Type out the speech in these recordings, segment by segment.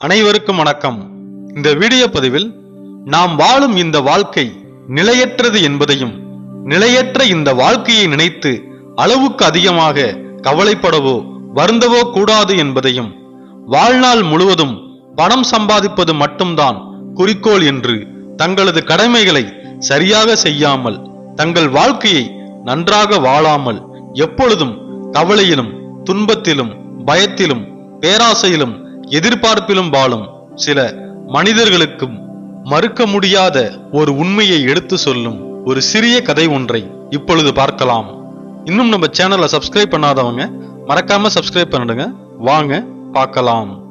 அனைவருக்கும் வணக்கம். இந்த வீடியோ பதிவில் நாம் வாழும் இந்த வாழ்க்கை நிலையற்றது என்பதையும் நிலையற்ற இந்த வாழ்க்கையை நினைத்து அளவுக்கு அதிகமாக கவலைப்படவோ வருந்தவோ கூடாது என்பதையும் வாழ்நாள் முழுவதும் பணம் சம்பாதிப்பது மட்டும்தான் குறிக்கோள் என்று தங்களது கடமைகளை சரியாக செய்யாமல் தங்கள் வாழ்க்கையை நன்றாக வாழாமல் எப்பொழுதும் கவலையிலும் துன்பத்திலும் பயத்திலும் பேராசையிலும் எதிர்பார்ப்பிலும் வாழும் சில மனிதர்களுக்கும் மறுக்க முடியாத ஒரு உண்மையை எடுத்து சொல்லும் ஒரு சிறிய கதை ஒன்றை இப்பொழுது பார்க்கலாம். இன்னும் நம்ம சேனலை சப்ஸ்கிரைப் பண்ணாதவங்க மறக்காம சப்ஸ்கிரைப் பண்ணிடுங்க. வாங்க பார்க்கலாம்.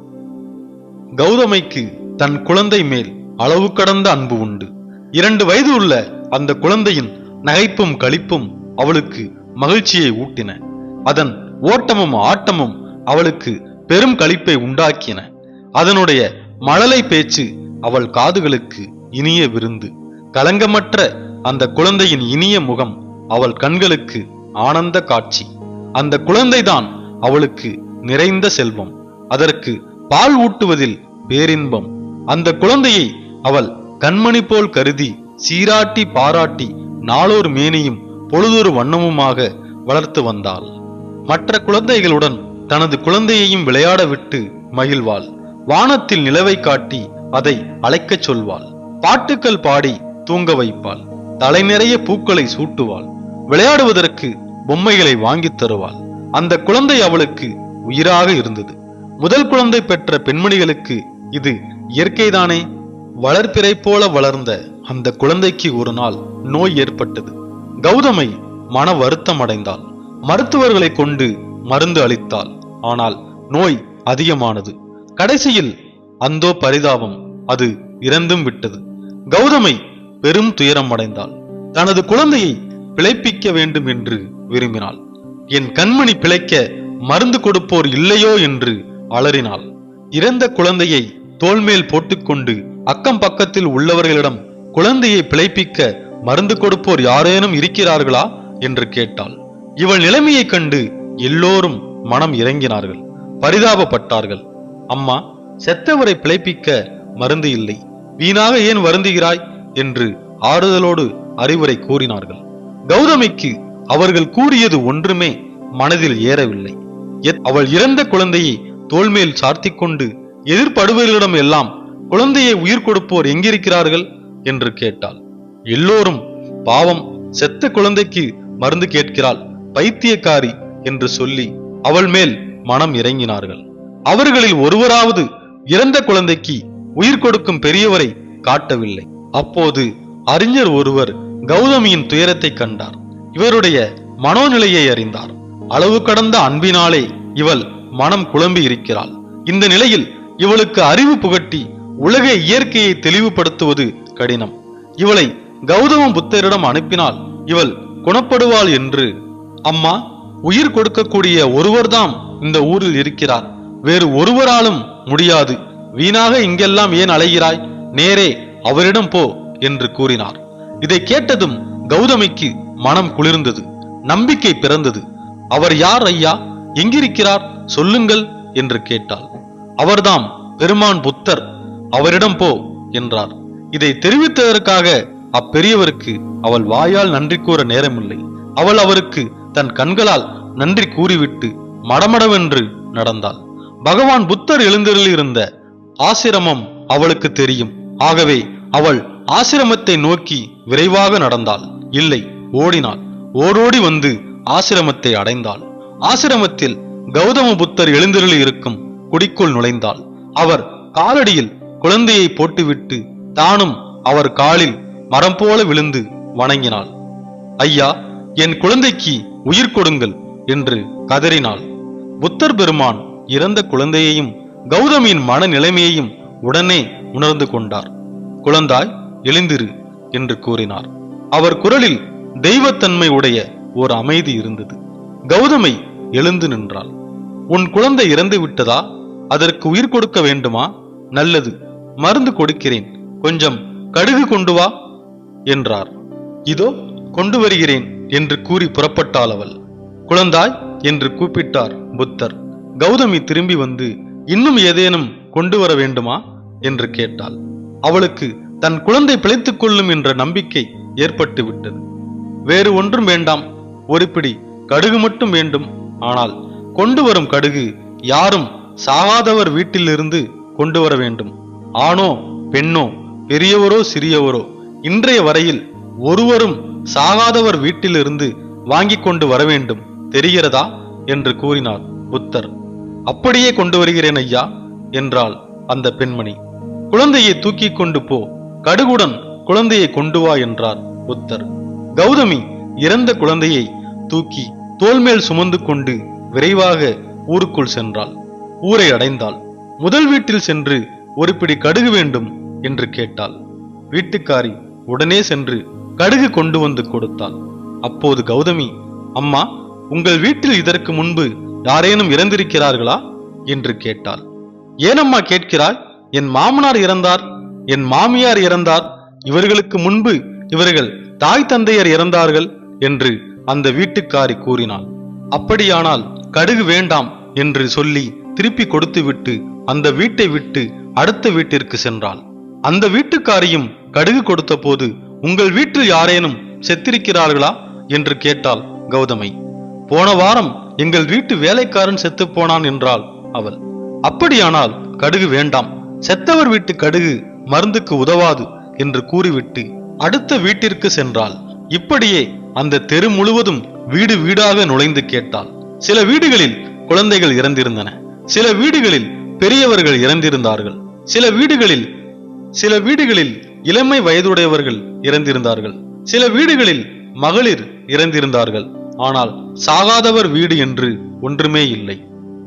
கௌதமைக்கு தன் குழந்தை மேல் அளவு கடந்த அன்பு உண்டு. இரண்டு வயது உள்ள அந்த குழந்தையின் நகைப்பும் களிப்பும் அவளுக்கு மகிழ்ச்சியை ஊட்டின. அதன் ஓட்டமும் ஆட்டமும் அவளுக்கு பெரும் களிப்பை உண்டாக்கின. அதனுடைய மழலை பேச்சு அவள் காதுகளுக்கு இனிய விருந்து. கலங்கமற்ற அந்த குழந்தையின் இனிய முகம் அவள் கண்களுக்கு ஆனந்த காட்சி. அந்த குழந்தைதான் அவளுக்கு நிறைந்த செல்வம். அதற்கு பால் ஊட்டுவதில் பேரின்பம். அந்த குழந்தையை அவள் கண்மணி போல் கருதி சீராட்டி பாராட்டி நாளொரு மேனியும் பொழுதொரு வண்ணமுமாக வளர்த்து வந்தாள். மற்ற குழந்தைகளுடன் தனது குழந்தையையும் விளையாட விட்டு மகிழ்வாள். வானத்தில் நிலவை காட்டி அதை அழைக்கச் சொல்வாள். பாட்டுக்கள் பாடி தூங்க வைப்பாள். தலை நிறைய பூக்களை சூட்டுவாள். விளையாடுவதற்கு பொம்மைகளை வாங்கித் தருவாள். அந்த குழந்தை அவளுக்கு உயிராக இருந்தது. முதல் குழந்தை பெற்ற பெண்மணிகளுக்கு இது இயற்கைதானே? வளர்ப்பிறை போல வளர்ந்த அந்த குழந்தைக்கு ஒரு நாள் நோய் ஏற்பட்டது. கௌதமை மன வருத்தம் அடைந்தாள். மருத்துவர்களை கொண்டு மருந்து அளித்தாள். ஆனால் நோய் அதிகமானது. கடைசியில் அந்தோ பரிதாபம் அது இறந்தும் விட்டது. கௌதமை பெரும் துயரம் அடைந்தாள் தனது குழந்தையை பிழைப்பிக்க வேண்டும் என்று விரும்பினாள். என் கண்மணி பிழைக்க மருந்து கொடுப்போர் இல்லையோ என்று அலறினாள். இறந்த குழந்தையை தோல்மேல் போட்டுக்கொண்டு அக்கம் பக்கத்தில் உள்ளவர்களிடம் குழந்தையை பிழைப்பிக்க மருந்து கொடுப்போர் யாரேனும் இருக்கிறார்களா? என்று கேட்டாள். இவள் நிலைமையைக் கண்டு எல்லோரும் மனம் இறங்கினார்கள். பரிதாபப்பட்டார்கள். அம்மா செத்தவரை பிழைப்பிக்க மருந்து இல்லை. வீணாக ஏன் வருந்துகிறாய்? என்று ஆறுதலோடு அறிவுரை கூறினார்கள். கௌதமிக்கு அவர்கள் கூறியது ஒன்றுமே மனதில் ஏறவில்லை. எத்- அவள் இறந்த குழந்தையை தோல்மேல் சார்த்தி கொண்டு எதிர்ப்படுபவர்களிடம் எல்லாம் குழந்தையை உயிர் கொடுப்போர் எங்கிருக்கிறார்கள்? என்று கேட்டாள். எல்லோரும் பாவம் செத்த குழந்தைக்கு மருந்து கேட்கிறாள் பைத்தியக்காரி என்று சொல்லி அவள் மேல் மனம் இறங்கினார்கள். அவர்களில் ஒருவராவது இறந்த குழந்தைக்கு உயிர் கொடுக்கும் பெரியவரை காட்டவில்லை. அப்போது அறிஞர் ஒருவர் கௌதமியின் துயரத்தை கண்டார். இவருடைய மனோநிலையை அறிந்தார். அளவு கடந்த அன்பினாலே இவள் மனம் குழம்பி இருக்கிறாள். இந்த நிலையில் இவளுக்கு அறிவு புகட்டி உலக இயற்கையை தெளிவுபடுத்துவது கடினம். இவளை கௌதம புத்தரிடம் அனுப்பினால் இவள் குணப்படுவாள் என்று அம்மா உயிர் கொடுக்கக்கூடிய ஒருவர்தாம் இந்த ஊரில் இருக்கிறார். வேறு ஒருவராலும் முடியாது. வீணாக இங்கெல்லாம் ஏன் அலைகிறாய்? நேரே அவரிடம் போ என்று கூறினார். இதை கேட்டதும் கௌதமிக்கு மனம் குளிர்ந்தது. நம்பிக்கை பிறந்தது. அவர் யார் ஐயா? எங்கிருக்கிறார்? சொல்லுங்கள் என்று கேட்டாள். அவர்தாம் பெருமான் புத்தர் அவரிடம் போ என்றார். இதை தெரிவித்ததற்காக அப்பெரியவருக்கு அவள் வாயால் நன்றி கூற நேரமில்லை. அவள் அவருக்கு தன் கண்களால் நன்றி கூறிவிட்டு மடமடவென்று நடந்தாள். பகவான் புத்தர் எழுந்தருளியிருந்த ஆசிரமம் அவளுக்கு தெரியும். ஆகவே அவள் ஆசிரமத்தை நோக்கி விரைவாக நடந்தாள். இல்லை ஓடினாள். ஓடோடி வந்து ஆசிரமத்தை அடைந்தாள். ஆசிரமத்தில் கௌதம புத்தர் எழுந்தருளி இருக்கும் குடிக்குள் நுழைந்தாள். அவர் காலடியில் குழந்தையை போட்டுவிட்டு தானும் அவர் காலில் மரம் போல விழுந்து வணங்கினாள். ஐயா என் குழந்தைக்கு உயிர் கொடுங்கள் என்று கதறினாள். புத்தர் பெருமான் இறந்த குழந்தையையும் கௌதமியின் மன நிலைமையையும் உடனே உணர்ந்து கொண்டார். குழந்தாய் எழுந்திரு என்று கூறினார். அவர் குரலில் தெய்வத்தன்மை உடைய ஒரு அமைதி இருந்தது. கௌதமை எழுந்து நின்றாள். உன் குழந்தை இறந்து விட்டதா? அதற்கு உயிர் கொடுக்க வேண்டுமா? நல்லது மருந்து கொடுக்கிறேன். கொஞ்சம் கடுகு கொண்டு வா என்றார். இதோ கொண்டு வருகிறேன் என்று கூறி புறப்பட்டாள் அவள். குழந்தாய் என்று கூப்பிட்டார் புத்தர். கௌதமி திரும்பி வந்து இன்னும் ஏதேனும் கொண்டு வர வேண்டுமா? என்று கேட்டாள். அவளுக்கு தன் குழந்தை பிழைத்துக் கொள்ளும் என்ற நம்பிக்கை ஏற்பட்டு விட்டது. வேறு ஒன்றும் வேண்டாம். ஒரு பிடி கடுகு மட்டும் வேண்டும். ஆனால் கொண்டு வரும் கடுகு யாரும் சாகாதவர் வீட்டிலிருந்து கொண்டு வர வேண்டும். ஆணோ பெண்ணோ பெரியவரோ சிறியவரோ இன்றைய வரையில் ஒருவரும் சாகாதவர் வீட்டிலிருந்து வாங்கி கொண்டு வர வேண்டும் தெரிகிறதா? என்று கூறினார் புத்தர். அப்படியே கொண்டு வருகிறேன் ஐயா என்றாள் அந்த பெண்மணி. குழந்தையை தூக்கி கொண்டு போ கடுகுடன் குழந்தையை கொண்டு வா என்றார் புத்தர். கௌதமி இறந்த குழந்தையை தூக்கி தோள் மேல் சுமந்து கொண்டு விரைவாக ஊருக்குள் சென்றாள். ஊரை அடைந்தாள். முதல் வீட்டில் சென்று ஒரு பிடி கடுகு வேண்டும் என்று கேட்டாள். வீட்டுக்காரி உடனே சென்று கடுகு கொண்டு வந்து கொடுத்தாள் அப்போது கௌதமி அம்மா உங்கள் வீட்டில் இதற்கு முன்பு யாரேனும் இறந்திருக்கிறார்களா? என்று கேட்டாள். ஏனம்மா கேட்கிறாய்? என் மாமனார் இறந்தார் என் மாமியார் இறந்தார் இவர்களுக்கு முன்பு இவர்கள் தாய் தந்தையர் இறந்தார்கள் என்று அந்த வீட்டுக்காரி கூறினாள். அப்படியானால் கடுகு வேண்டாம் என்று சொல்லி திருப்பி கொடுத்துவிட்டு அந்த வீட்டை விட்டு அடுத்த வீட்டிற்கு சென்றாள். அந்த வீட்டுக்காரியும் கடுகு கொடுத்த போது உங்கள் வீட்டில் யாரேனும் செத்திருக்கிறார்களா? என்று கேட்டாள் கௌதமை. போன வாரம் எங்கள் வீட்டு வேலைக்காரன் செத்து போனான் என்றாள் அவள். அப்படியானால் கடுகு வேண்டாம். செத்தவர் வீட்டு கடுகு மருந்துக்கு உதவாது என்று கூறிவிட்டு அடுத்த வீட்டிற்கு சென்றாள். இப்படியே அந்த தெரு முழுவதும் வீடு வீடாக நுழைந்து கேட்டாள். சில வீடுகளில் குழந்தைகள் இறந்திருந்தன. சில வீடுகளில் பெரியவர்கள் இறந்திருந்தார்கள். சில வீடுகளில் சில வீடுகளில் இளமை வயதுடையவர்கள் இறந்திருந்தார்கள். சில வீடுகளில் மகளிர் இறந்திருந்தார்கள். ஆனால் சாகாதவர் வீடு என்று ஒன்றுமே இல்லை.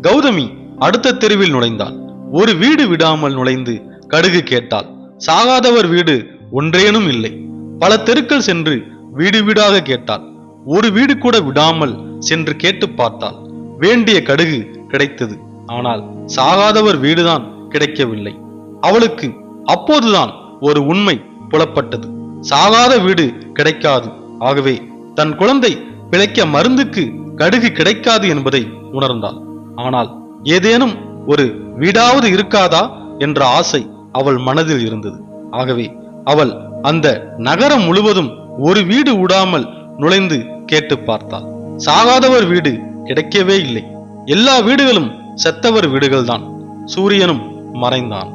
கௌதமி அடுத்த தெருவில் நுழைந்தாள். ஒரு வீடு விடாமல் நுழைந்து கடுகு கேட்டாள். சாகாதவர் வீடு ஒன்றேனும் இல்லை. பல தெருக்கள் சென்று வீடு வீடாக கேட்டாள். ஒரு வீடு கூட விடாமல் சென்று கேட்டு பார்த்தாள். வேண்டிய கடுகு கிடைத்தது. ஆனால் சாகாதவர் வீடுதான் கிடைக்கவில்லை. அவளுக்கு அப்போதுதான் ஒரு உண்மை புலப்பட்டது. சாகாத வீடு கிடைக்காது. ஆகவே தன் குழந்தை பிழைக்க மருந்துக்கு கடுகு கிடைக்காது என்பதை உணர்ந்தாள். ஆனால் ஏதேனும் ஒரு வீடாவது இருக்காதா என்ற ஆசை அவள் மனதில் இருந்தது. ஆகவே அவள் அந்த நகரம் முழுவதும் ஒரு வீடு விடாமல் நுழைந்து கேட்டு பார்த்தாள். சாகாதவர் வீடு கிடைக்கவே இல்லை. எல்லா வீடுகளும் செத்தவர் வீடுகள்தான். சூரியனும் மறைந்தான்.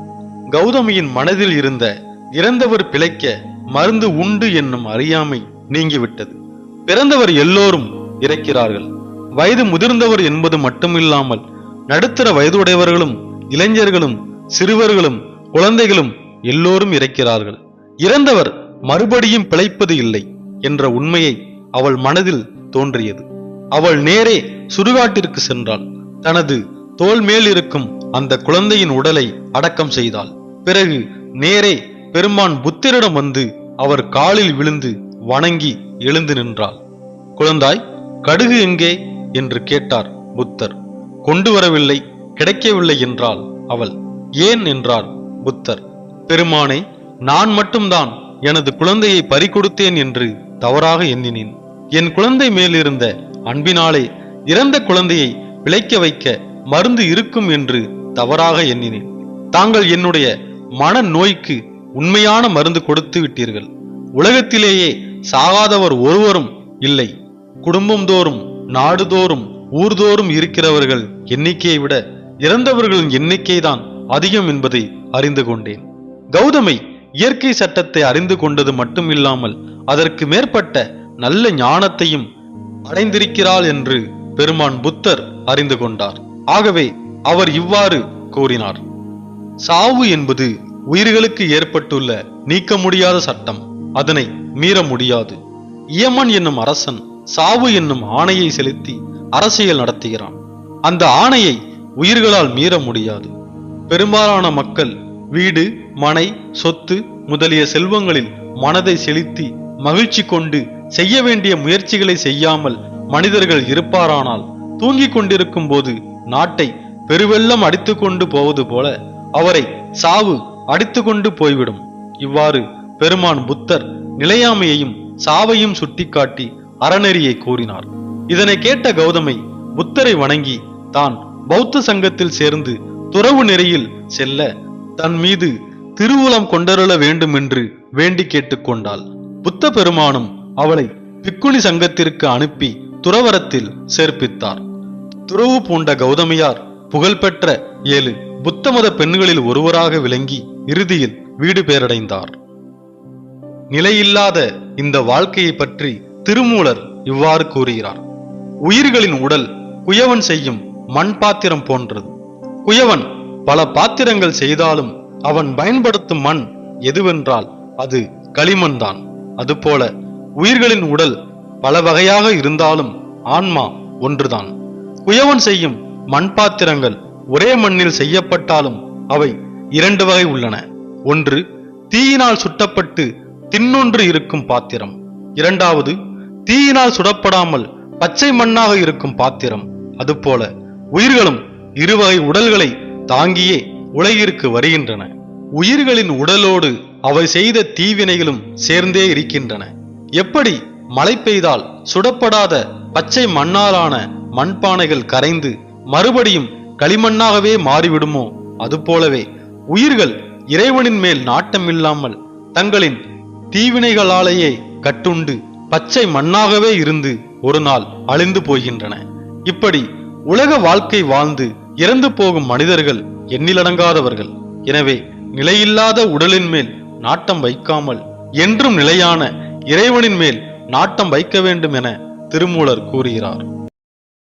கௌதமியின் மனதில் இருந்த இறந்தவர் பிழைக்க மருந்து உண்டு என்னும் அறியாமை நீங்கிவிட்டது. பிறந்தவர் எல்லோரும் இறக்கிறார்கள். வயது முதிர்ந்தவர் என்பது மட்டுமில்லாமல் நடுத்தர வயதுடையவர்களும் இளைஞர்களும் சிறுவர்களும் குழந்தைகளும் எல்லோரும் இறக்கிறார்கள். இறந்தவர் மறுபடியும் பிழைப்பது இல்லை என்ற உண்மையை அவள் மனதில் தோன்றியது. அவள் நேரே சுடுகாட்டிற்கு சென்றாள். தனது தோல் மேல் இருக்கும் அந்த குழந்தையின் உடலை அடக்கம் செய்தாள். பிறகு நேரே பெருமான் புத்தரிடம் வந்து அவர் காலில் விழுந்து வணங்கி எழுந்து நின்றாள். குழந்தாய் கடுகு எங்கே? என்று கேட்டார் புத்தர். கொண்டு வரவில்லை கிடைக்கவில்லை என்றாள் அவள். ஏன் என்றார் புத்தர். பெருமானே நான் மட்டும்தான் எனது குழந்தையை பறிகொடுத்தேன் என்று தவறாக எண்ணினேன். என் குழந்தை மேலிருந்த அன்பினாலே இறந்த குழந்தையை பிழைக்க வைக்க மருந்து இருக்கும் என்று தவறாக எண்ணினேன். தாங்கள் என்னுடைய மன நோய்க்கு உண்மையான மருந்து கொடுத்து விட்டீர்கள். உலகத்திலேயே சாகாதவர் ஒருவரும் இல்லை. குடும்பம் தோறும் நாடுதோறும் ஊர்தோறும் இருக்கிறவர்கள் எண்ணிக்கையை விட இறந்தவர்களின் எண்ணிக்கைதான் அதிகம் என்பதை அறிந்து கொண்டேன். கௌதமை இயற்கை சட்டத்தை அறிந்து கொண்டது மட்டுமில்லாமல் அதற்கு மேற்பட்ட நல்ல ஞானத்தையும் அடைந்திருக்கிறாள் என்று பெருமான் புத்தர் அறிந்து கொண்டார். ஆகவே அவர் இவ்வாறு கூறினார். சாவு என்பது உயிர்களுக்கு ஏற்பட்டுள்ள நீக்க முடியாத சட்டம். அதனை மீற முடியாது. இயமன் என்னும் அரசன் சாவு என்னும் ஆணையை செலுத்தி அரசியல் நடத்துகிறான். அந்த ஆணையை உயிர்களால் மீற முடியாது. பெரும்பாலான மக்கள் வீடு மனை சொத்து முதலிய செல்வங்களில் மனதை செலுத்தி மகிழ்ச்சி கொண்டு செய்ய வேண்டிய முயற்சிகளை செய்யாமல் மனிதர்கள் இருப்பாரானால் தூங்கிக் கொண்டிருக்கும் போது நாட்டை பெருவெள்ளம் அடித்துக்கொண்டு போவது போல அவரை சாவு அடித்துக்கொண்டு போய்விடும். இவ்வாறு பெருமான் புத்தர் நிலையாமையையும் சாவையும் சுட்டிக்காட்டி அறநெறியை கூறினார். இதனை கேட்ட கௌதமை புத்தரை வணங்கி தான் பௌத்த சங்கத்தில் சேர்ந்து துறவு நெறியில் செல்ல தன் மீது திருவுளம் கொண்டருள வேண்டும் என்று வேண்டி கேட்டுக்கொண்டாள் புத்த பெருமானும் அவளை பிக்குனி சங்கத்திற்கு அனுப்பி துறவரத்தில் சேர்ப்பித்தார். துறவு பூண்ட கௌதமியார் புகழ்பெற்ற ஏழு புத்த மத பெண்களில் ஒருவராக விளங்கி இறுதியில் வீடு பேரடைந்தார். நிலையில்லாத இந்த வாழ்க்கையை பற்றி திருமூலர் இவ்வாறு கூறுகிறார். உயிர்களின் உடல் குயவன் செய்யும் மண் பாத்திரம் போன்றது. குயவன் பல பாத்திரங்கள் செய்தாலும் அவன் பயன்படுத்தும் மண் எதுவென்றால் அது களிமண் தான் அதுபோல உயிர்களின் உடல் பல வகையாக இருந்தாலும் ஆன்மா ஒன்றுதான். குயவன் செய்யும் மண் பாத்திரங்கள் ஒரே மண்ணில் செய்யப்பட்டாலும் அவை இரண்டு வகை உள்ளன. ஒன்று தீயினால் சுட்டப்பட்டு தின்னொன்று இருக்கும் பாத்திரம். இரண்டாவது தீயினால் சுடப்படாமல் பச்சை மண்ணாக இருக்கும் பாத்திரம். அதுபோல உயிர்களும் இருவகை உடல்களை தாங்கியே உலகிற்கு வருகின்றன. உயிர்களின் உடலோடு அவை செய்த தீவினைகளும் சேர்ந்தே இருக்கின்றன. எப்படி மழை பெய்தால் சுடப்படாத பச்சை மண்ணாலான மண்பானைகள் கரைந்து மறுபடியும் களிமண்ணாகவே மாறிவிடுமோ? அதுபோலவே உயிர்கள் இறைவனின் மேல் நாட்டமில்லாமல் தங்களின் தீவினைகளாலேயே கட்டுண்டு பச்சை மண்ணாகவே இருந்து ஒரு நாள் அழிந்து போகின்றன. இப்படி உலக வாழ்க்கை வாழ்ந்து இறந்து போகும் மனிதர்கள் எண்ணிலடங்காதவர்கள். எனவே நிலையில்லாத உடலின் மேல் நாட்டம் வைக்காமல் என்றும் நிலையான இறைவனின் மேல் நாட்டம் வைக்க வேண்டும் என திருமூலர் கூறுகிறார்.